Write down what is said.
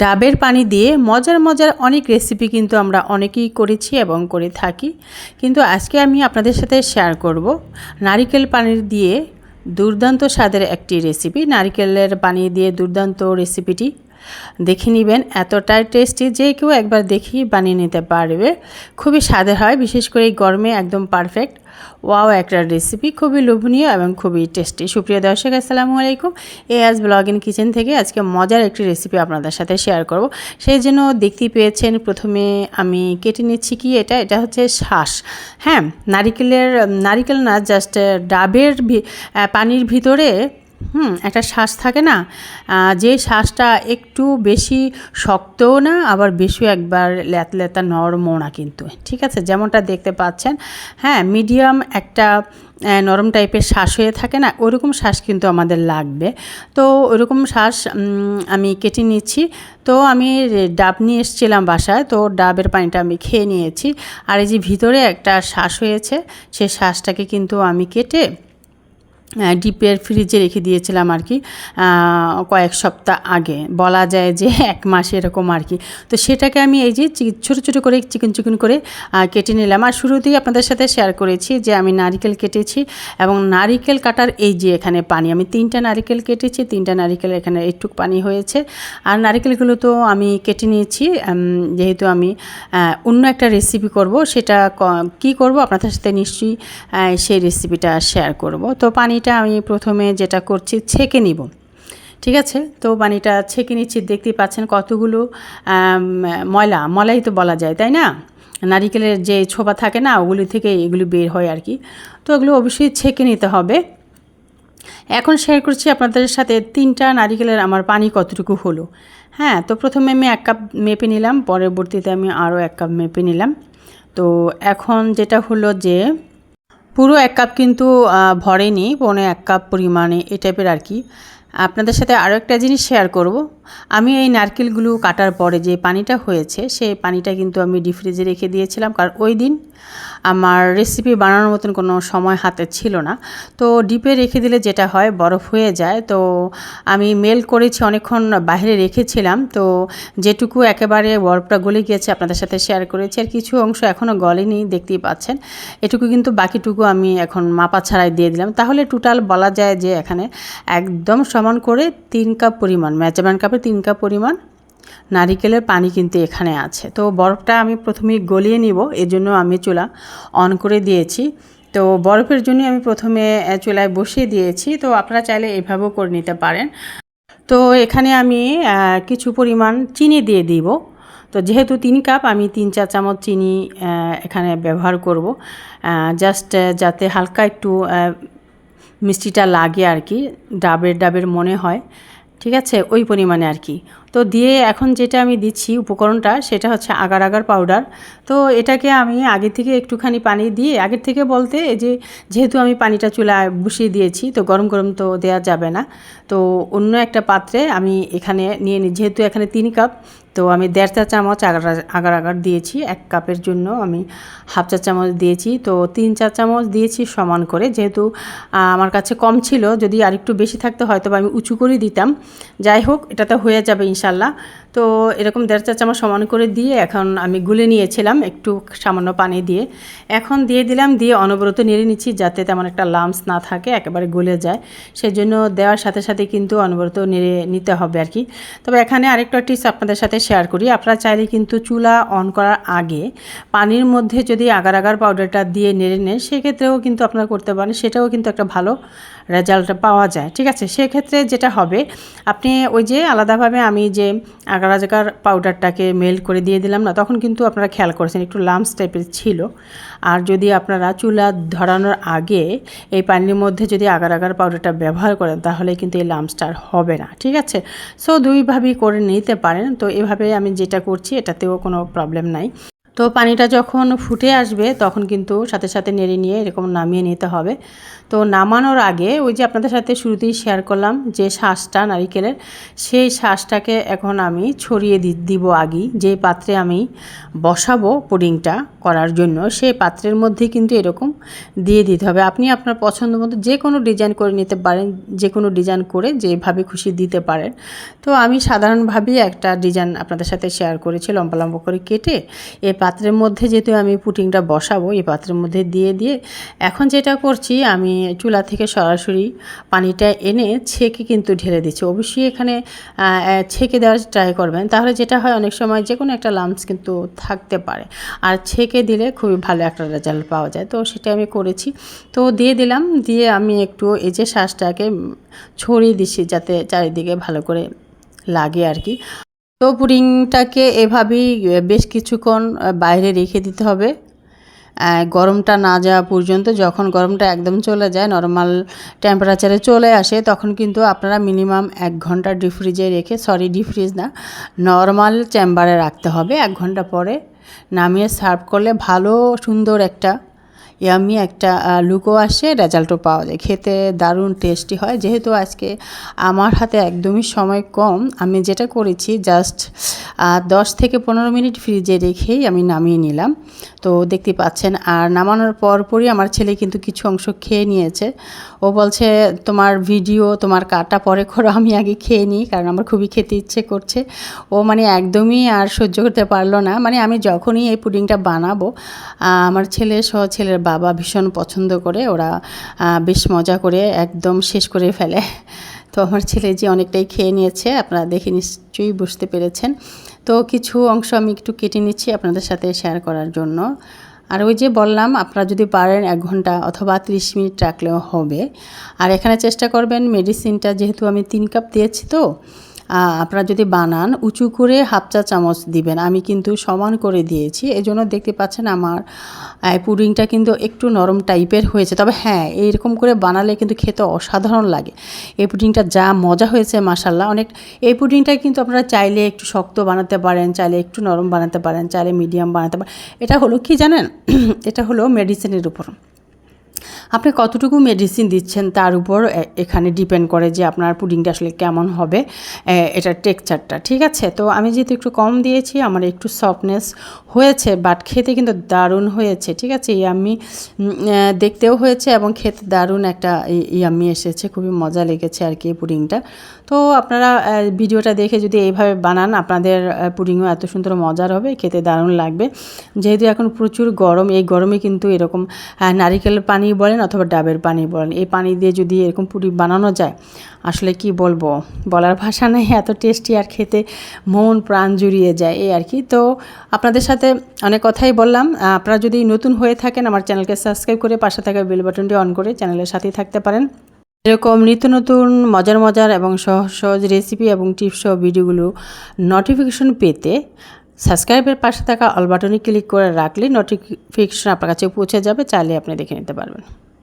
ডাবের পানি দিয়ে মজার মজার অনেক রেসিপি কিন্তু আমরা অনেকেই করেছি এবং করে থাকি। কিন্তু আজকে আমি আপনাদের সাথে শেয়ার করব নারিকেল পানির দিয়ে দুর্দান্ত স্বাদের একটি রেসিপি নারিকেলের পানি দিয়ে দুর্দান্ত রেসিপিটি দেখে নেবেন, এতটাই টেস্টি যে কেউ একবার দেখি বানিয়ে নিতে পারবে। খুবই স্বাদের হয়, বিশেষ করে গরমে একদম পারফেক্ট ওয়াও একটা রেসিপি খুবই লোভনীয় এবং খুবই টেস্টি সুপ্রিয় দর্শক, আসসালামু আলাইকুম। এ আজ ব্লগ ইন কিচেন থেকে আজকে মজার একটি রেসিপি আপনাদের সাথে শেয়ার করব। সেই জন্য দেখতে পেয়েছেন, প্রথমে আমি কেটে নিচ্ছি কি এটা? এটা হচ্ছে শ্বাস হ্যাঁ নারিকেলের, নারিকেল না জাস্ট ডাবের পানির ভিতরে হুম, একটা শ্বাস থাকে না? যে শ্বাসটা একটু বেশি শক্তও না, আবার বেশি একবার লেত লেতা নরমও না কিন্তু। ঠিক আছে? যেমনটা দেখতে পাচ্ছেন হ্যাঁ মিডিয়াম একটা নরম টাইপের শ্বাস হয়ে থাকে না, ওরকম শ্বাস কিন্তু আমাদের লাগবে। তো ওরকম শ্বাস আমি কেটে নিচ্ছি। তো আমি ডাব নিয়ে এসেছিলাম বাসায়, তো ডাবের পানিটা আমি খেয়ে নিয়েছি। আর এই যে ভিতরে একটা শ্বাস হয়েছে সেই শ্বাসটাকে কিন্তু আমি কেটে ডিপের ফ্রিজে রেখে দিয়েছিলাম আর কি কয়েক সপ্তাহ আগে। বলা যায় যে এক মাস এরকম আর কি। তো সেটাকে আমি এই যে ছোটো ছোটো করে চিকন চিকন করে কেটে নিলাম। আর শুরুতেই আপনাদের সাথে শেয়ার করেছি যে আমি নারিকেল কেটেছি এবং নারিকেল কাটার এই যে এখানে পানি, আমি তিনটা নারিকেল কেটেছি, তিনটা নারিকেল এখানে একটুক পানি হয়েছে। আর নারিকেলগুলো তো আমি কেটে নিয়েছি যেহেতু আমি অন্য একটা রেসিপি করব, সেটা ক- করব আপনাদের সাথে নিশ্চয়ই সেই রেসিপিটা শেয়ার করব। তো পানিটা আমি প্রথমে যেটা করছি ছেঁকে নিব। ঠিক আছে? তো পানিটা ছেঁকে নিচ্ছি, দেখতেই পাচ্ছেন কতগুলো ময়লা। মলাই তো বলা যায়, তাই না? নারিকেলের যে ছোপা থাকে না, ওগুলি থেকে এগুলি বের হয় আর কি। তো ওগুলো অবশ্যই ছেঁকে নিতে হবে। এখন শেয়ার করছি আপনাদের সাথে তিনটা নারিকেলের আমার পানি কতটুকু হলো। হ্যাঁ তো প্রথমে আমি এক কাপ মেপে নিলাম, পরবর্তীতে আমি আরও এক কাপ মেপে নিলাম। তো এখন যেটা হলো যে পুরো এক কাপ কিন্তু ভরেনি, পৌনে এক কাপ পরিমাণে এ টাইপের আর কি। আপনাদের সাথে আরও একটা জিনিস শেয়ার করব। আমি এই নারকেলগুলো কাটার পরে যে পানিটা হয়েছে সেই পানিটা কিন্তু আমি ডিপ ফ্রিজে রেখে দিয়েছিলাম। কারণ ওই দিন আমার রেসিপি বানানোর মতন কোনো সময় হাতে ছিল না। তো ডিপে রেখে দিলে যেটা হয়, বরফ হয়ে যায়। তো আমি মেল করেছি, অনেকক্ষণ বাইরে রেখেছিলাম। তো যেটুকু একেবারে বরফটা গলে গিয়েছে, আপনাদের সাথে শেয়ার করেছি। আর কিছু অংশ এখনও গলেনি, দেখতেই পাচ্ছেন। এটুকু কিন্তু বাকিটুকু আমি এখন মাপা ছাড়াই দিয়ে দিলাম। তাহলে টোটাল বলা যায় যে এখানে একদম সমান করে তিন কাপ পরিমাণ মেজারমেন্ট কাপে তিন কাপ পরিমাণ নারিকেলের পানি কিন্তু এখানে আছে। তো বরফটা আমি প্রথমে গলিয়ে নিব এর জন্য আমি চুলা অন করে দিয়েছি। তো বরফের জন্য আমি প্রথমে চুলায় বসিয়ে দিয়েছি। তো আপনারা চাইলে এভাবেও করে নিতে পারেন। তো এখানে আমি কিছু পরিমাণ চিনি দিয়ে দিব। তো যেহেতু তিন কাপ, আমি তিন চার চামচ চিনি এখানে ব্যবহার করব। জাস্ট যাতে হালকা একটু মিষ্টিটা লাগে আর কি, ডাবের ডাবের মনে হয়। ঠিক আছে? ওই পরিমাণে আর কি। তো দিয়ে এখন যেটা আমি দিচ্ছি উপকরণটা, সেটা হচ্ছে আগার আগার পাউডার তো এটাকে আমি আগে থেকে একটুখানি পানি দিয়ে, আগের থেকে বলতে যে যেহেতু আমি পানিটা চুলায় বসিয়ে দিয়েছি, তো গরম গরম তো দেওয়া যাবে না। তো অন্য একটা পাত্রে আমি এখানে নিয়ে নিই যেহেতু এখানে তিন কাপ, তো আমি দেড় চা চামচ আগার আগার আগার দিয়েছি, এক কাপের জন্য আমি হাফ চা চামচ দিয়েছি। তো তিন চা চামচ দিয়েছি সমান করে, যেহেতু আমার কাছে কম ছিল, যদি আরেকটু বেশি থাকতে হয়তো আমি উঁচু করে দিতাম। যাই হোক এটা তো হয়ে যাবে ইনশাল্লাহ তো এরকম দেড় চা চামচ সমান করে দিয়ে এখন আমি গুলে নিয়েছিলাম একটু সামান্য পানি দিয়ে। এখন দিয়ে দিলাম, দিয়ে অনবরত নেড়ে নিচ্ছি যাতে তেমন একটা লামস না থাকে, একেবারে গলে যায়। সেজন্য দেওয়ার সাথে সাথে কিন্তু অনবরত নেড়ে নিতে হবে আর কি। তবে এখানে আরেকটা টিপস আপনাদের সাথে শেয়ার করি। আপনারা চাইলে কিন্তু চুলা অন করার আগে পানির মধ্যে যদি আগার আগার পাউডারটা দিয়ে নেড়ে নেন, সেক্ষেত্রেও কিন্তু আপনারা করতে পারেন। সেটাও কিন্তু একটা ভালো রেজাল্ট পাওয়া যায়, ঠিক আছে? সেক্ষেত্রে যেটা হবে, আপনি ওই যে আলাদাভাবে আমি যে আগার আগার পাউডারটাকে মেল্ট করে দিয়ে দিলাম না, তখন কিন্তু আপনারা খেয়াল করেছেন, একটু লামস টাইপের ছিল। আর যদি আপনারা চুলা ধরানোর আগে এই পানির মধ্যে যদি আগার আগার পাউডারটা ব্যবহার করেন, তাহলে কিন্তু এই লামসটা আর হবে না, ঠিক আছে? সো দুইভাবেই করে নিতে পারেন। তো এভাবে আমি যেটা করছি, এটাতেও কোনো প্রবলেম নাই। তো পানিটা যখন ফুটে আসবে, তখন কিন্তু সাথে সাথে নেড়ে নিয়ে এরকম নামিয়ে নিতে হবে। তো নামানোর আগে ওই যে আপনাদের সাথে শুরুতেই শেয়ার করলাম যে শ্বাসটা নারিকেলের, সেই শ্বাসটাকে এখন আমি ছড়িয়ে দি দিব আগেই যে পাত্রে আমি বসাবো পুডিংটা করার জন্য, সেই পাত্রের মধ্যে কিন্তু এরকম দিয়ে দিতে হবে। আপনি আপনার পছন্দ মতো যে কোনো ডিজাইন করে নিতে পারেন, যে কোনো ডিজাইন করে যেভাবে খুশি দিতে পারেন। তো আমি সাধারণভাবেই একটা ডিজাইন আপনাদের সাথে শেয়ার করেছি, লম্বা লম্বা করে কেটে এই পাত্রের মধ্যে যেহেতু আমি পুটিংটা বসাবো, এই পাত্রের মধ্যে দিয়ে দিয়ে এখন যেটা করছি, আমি চুলা থেকে সরাসরি পানিটা এনে ছেঁকে কিন্তু ঢেলে দিচ্ছি। অবশ্যই এখানে ছেঁকে দেওয়ার ট্রাই করবেন। তাহলে যেটা হয়, অনেক সময় যে কোনো একটা লাম্পস কিন্তু থাকতে পারে। আর ছেঁকে দিলে খুবই ভালো একটা রেজাল্ট পাওয়া যায়। তো সেটা আমি করেছি। তো দিয়ে দিলাম, দিয়ে আমি একটু এই যে শ্বাসটাকে ছড়িয়ে দিচ্ছি যাতে চারিদিকে ভালো করে লাগে আর কি। তো পুডিংটাকে এভাবেই বেশ কিছুক্ষণ বাইরে রেখে দিতে হবে। গরমটা না যাওয়া পর্যন্ত যখন গরমটা একদম চলে যায়, নর্মাল টেম্পারেচারে চলে আসে, তখন কিন্তু আপনারা মিনিমাম এক ঘণ্টা ডিফ্রিজে রেখে সরি ডিফ্রিজ না নর্মাল চেম্বারে রাখতে হবে। এক ঘণ্টা পরে নামিয়ে সার্ভ করলে ভালো সুন্দর একটা ইয়ামি একটা লুকও আসে, রেজাল্টও পাওয়া যায়। খেতে দারুণ টেস্টি হয়। যেহেতু আজকে আমার হাতে একদমই সময় কম, আমি যেটা করেছি জাস্ট দশ থেকে পনেরো মিনিট ফ্রিজে রেখেই আমি নামিয়ে নিলাম। তো দেখতে পাচ্ছেন, আর নামানোর পরপরই আমার ছেলে কিন্তু কিছু অংশ খেয়ে নিয়েছে। ও বলছে, তোমার ভিডিও তোমার কাটা পরে করো, আমি আগে খেয়ে নিই, কারণ আমার খুবই খেতে ইচ্ছে করছে। ও মানে একদমই আর সহ্য করতে পারল না। মানে আমি যখনই এই পুডিংটা বানাবো আমার ছেলে সহ ছেলের বাবা ভীষণ পছন্দ করে, ওরা বেশ মজা করে একদম শেষ করে ফেলে। তো আমার ছেলে যে অনেকটাই খেয়ে নিয়েছে, আপনারা দেখে নিশ্চয়ই বুঝতে পেরেছেন। তো কিছু অংশ আমি একটু কেটে নিচ্ছি আপনাদের সাথে শেয়ার করার জন্য। আর ওই যে বললাম, আপনারা যদি পারেন এক ঘণ্টা অথবা ত্রিশ মিনিট রাখলেও হবে। আর এখানে চেষ্টা করবেন মেডিসিনটা যেহেতু আমি তিন কাপ দিয়েছি তো আপনারা যদি বানান, উঁচু করে হাফ চা চামচ দিবেন। আমি কিন্তু সমান করে দিয়েছি। এই জন্য দেখতে পাচ্ছেন আমার পুডিংটা কিন্তু একটু নরম টাইপের হয়েছে। তবে হ্যাঁ এইরকম করে বানালে কিন্তু খেতে অসাধারণ লাগে। এই পুডিংটা যা মজা হয়েছে মাসাল্লাহ অনেক, এই পুডিংটা কিন্তু আপনারা চাইলে একটু শক্ত বানাতে পারেন, চাইলে একটু নরম বানাতে পারেন, চাইলে মিডিয়াম বানাতে পারেন। এটা হলো কি জানেন? এটা হলো মেডিসিনের উপর। আপনি কতটুকু মেডিসিন দিচ্ছেন তার উপর এখানে ডিপেন্ড করে যে আপনার পুডিংটা আসলে কেমন হবে এটার টেক্সচারটা ঠিক আছে? তো আমি যেহেতু একটু কম দিয়েছি, আমার একটু সফটনেস হয়েছে বাট খেতে কিন্তু দারুণ হয়েছে, ঠিক আছে? ইয়াম্মি দেখতেও হয়েছে এবং খেতে দারুণ একটা ইয়াম্মি এসেছে, খুবই মজা লেগেছে আর কি পুডিংটা তো আপনারা ভিডিওটা দেখে যদি এইভাবে বানান, আপনাদের পুডিংও এত সুন্দর মজার হবে, খেতে দারুণ লাগবে। যেহেতু এখন প্রচুর গরম, এই গরমে কিন্তু এরকম নারিকেল পানি বলেন অথবা ডাবের পানি বলেন। এই পানি দিয়ে যদি এরকম পুরি বানানো যায়, আসলে কি বলব? বলার ভাষা নেই, এত টেস্টি আর খেতে মন প্রাণ জুড়িয়ে যায়, এই আর কি। তো আপনাদের সাথে অনেক কথাই বললাম। আপনারা যদি নতুন হয়ে থাকেন, আমার চ্যানেলকে সাবস্ক্রাইব করে পাশে থাকা বেল বাটনটি অন করে চ্যানেলের সাথেই থাকতে পারেন। এরকম নিত্য নতুন, মজার মজার এবং সহজ সহজ রেসিপি এবং টিপস সহ ভিডিওগুলো নোটিফিকেশন পেতে সাবস্ক্রাইবের পাশে থাকা অল বাটনে ক্লিক করে রাখলে নোটিফিকেশন আপনার কাছে পৌঁছে যাবে, চাইলে আপনি দেখে নিতে পারবেন।